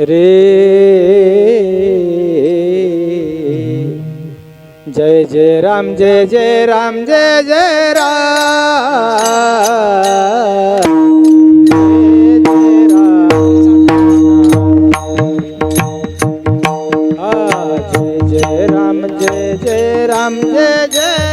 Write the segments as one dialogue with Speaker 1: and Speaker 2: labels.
Speaker 1: रे। जय जय राम जय जय राम जय जय राम। जय जय राम जय जय राम जय जय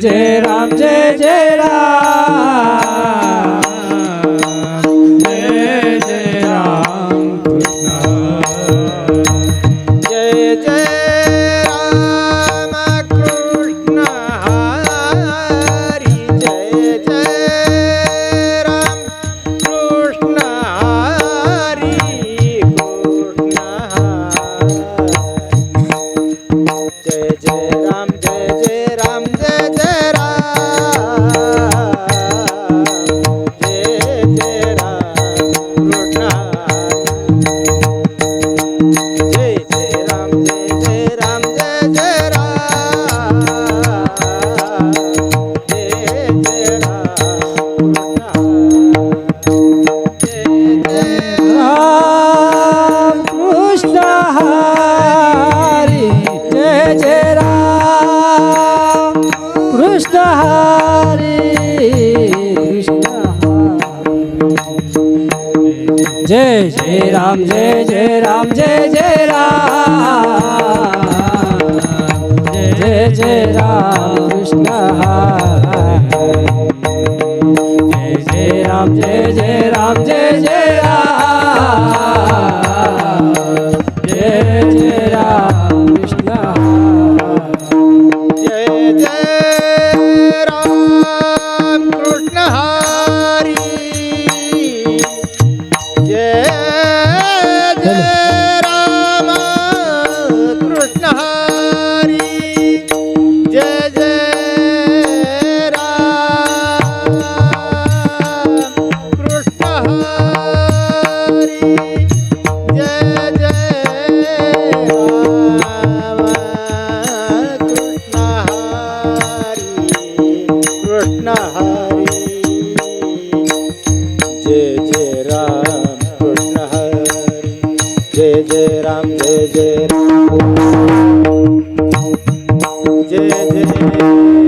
Speaker 1: did. જય જય રામ, જય જય રામ, જય
Speaker 2: જય રામ. જય જય રામ, કૃષ્ણ જય જય રામ, જય જય રામ, જય જય Thank you.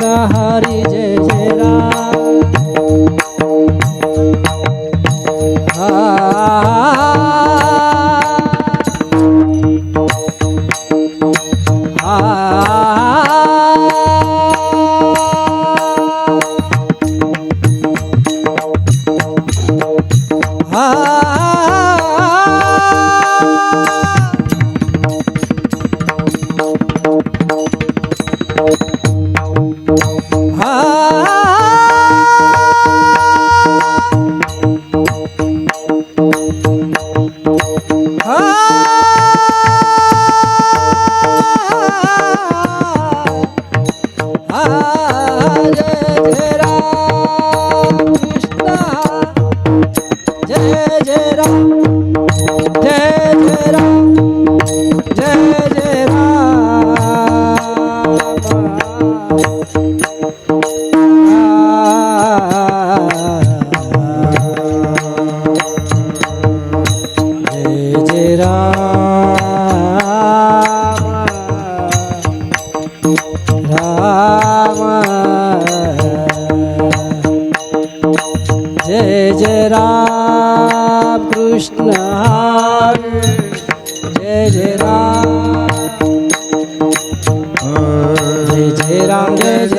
Speaker 2: ગંગા હારી જય જય રામ